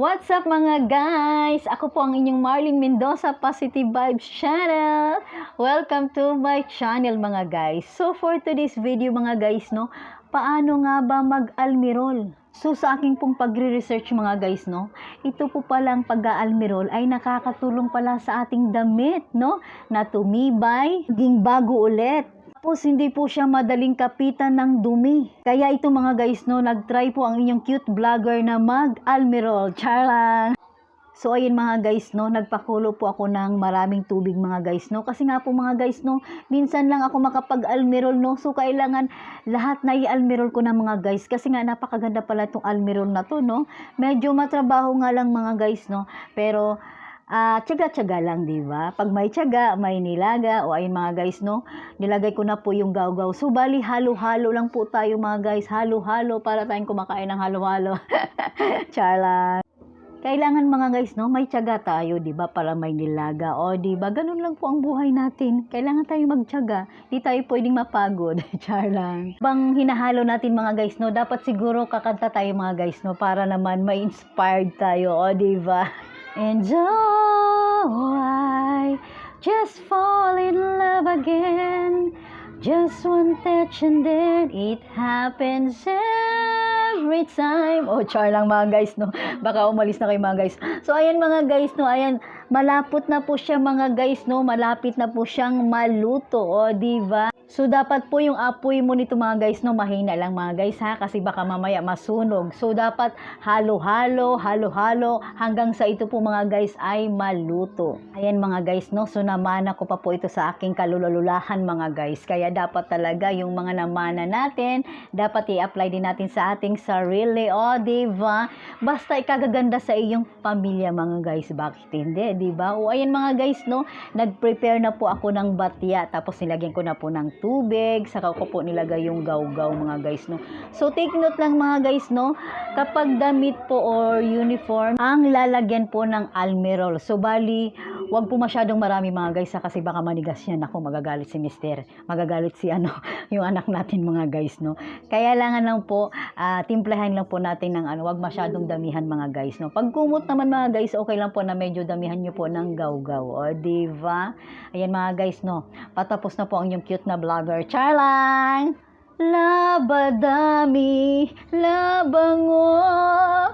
What's up mga guys? Ako po ang inyong Marlene Mendoza Positive Vibes Channel. Welcome to my channel mga guys. So for today's video mga guys, no, paano nga ba mag-almirol? So sa aking pong pagre-research mga guys, no, ito po palang pag-aalmirol ay nakakatulong pala sa ating damit, no, na tumibay, naging bago ulit. Tapos hindi po siya madaling kapitan ng dumi. Kaya ito mga guys no, nag-try po ang inyong cute vlogger na mag-almirol. Charlang! So ayun mga guys no, nagpakulo po ako ng maraming tubig mga guys no. Kasi nga po mga guys no, minsan lang ako makapag-almirol no. So kailangan lahat na i-almirol ko na mga guys. Kasi nga napakaganda pala itong almirol na to no. Medyo matrabaho nga lang mga guys no. Pero Ah, tiyaga-tiyaga lang, di ba? Pag may tiyaga, may nilaga, o ayun mga guys, no? Nilagay ko na po yung gaw-gaw. So, bali, halo-halo lang po tayo mga guys. Halo-halo para tayong kumakain ng halo-halo. Charla. Kailangan mga guys, no? May tiyaga tayo, di ba? Para may nilaga. O, di ba? Ganun lang po ang buhay natin. Kailangan tayo magtiyaga. Di tayo pwedeng mapagod. Char lang. Bang hinahalo natin mga guys, no? Dapat siguro kakanta tayo mga guys, no? Para naman may inspired tayo. O, di ba? I just fall in love again. Just one touch and then it happens every time. Oh, char lang mga guys, no? Baka umalis na kayo mga guys. So, ayan mga guys, no? Ayan, malapot na po siya mga guys, no? Malapit na po siyang maluto, o, oh, di ba? So, dapat po yung apoy mo nito mga guys, no? Mahina lang mga guys, ha? Kasi baka mamaya masunog. So, dapat halo-halo, halo-halo, hanggang sa ito po mga guys ay maluto. Ayan mga guys, no? So, namana ko pa po ito sa aking kalululahan mga guys. Kaya dapat talaga yung mga namana natin, dapat i-apply din natin sa ating sarili. O, di ba? Basta ikagaganda sa iyong pamilya mga guys. Bakit hindi, di ba? O, ayan mga guys, no? Nag-prepare na po ako ng batya. Tapos nilagyan ko na po ng tubig. Saka ko po nilagay yung gaw-gaw mga guys, no? So, take note lang mga guys, no? Kapag damit po or uniform, ang lalagyan po ng almirol. So, bali, wag po masyadong marami mga guys, ha? Kasi baka manigas yan. Ako, magagalit si mister. Magagalit si ano, yung anak natin mga guys, no? Kaya langan lang po, ah, timplahan lang po natin ng ano, wag masyadong damihan mga guys, no? Pag kumot naman mga guys, okay lang po na medyo damihan nyo po ng gaw-gaw. O, diba? Ayan mga guys, no? Patapos na po ang yung cute na vlogger. Charlang! Labadami, labango.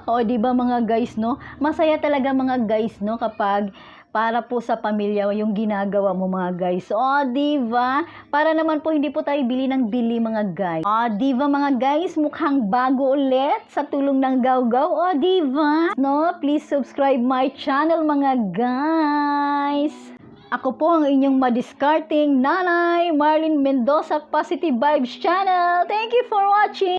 O, di ba mga guys, no? Masaya talaga mga guys, no? Kapag para po sa pamilya yung ginagawa mo mga guys. O, di ba? Para naman po hindi po tayo bili ng bili mga guys. O, di ba mga guys? Mukhang bago ulit sa tulong ng gaw-gaw. O, di ba? No, please subscribe my channel mga guys. Ako po ang inyong madiscarding nanay, Marlene Mendoza Positive Vibes Channel. Thank you for watching!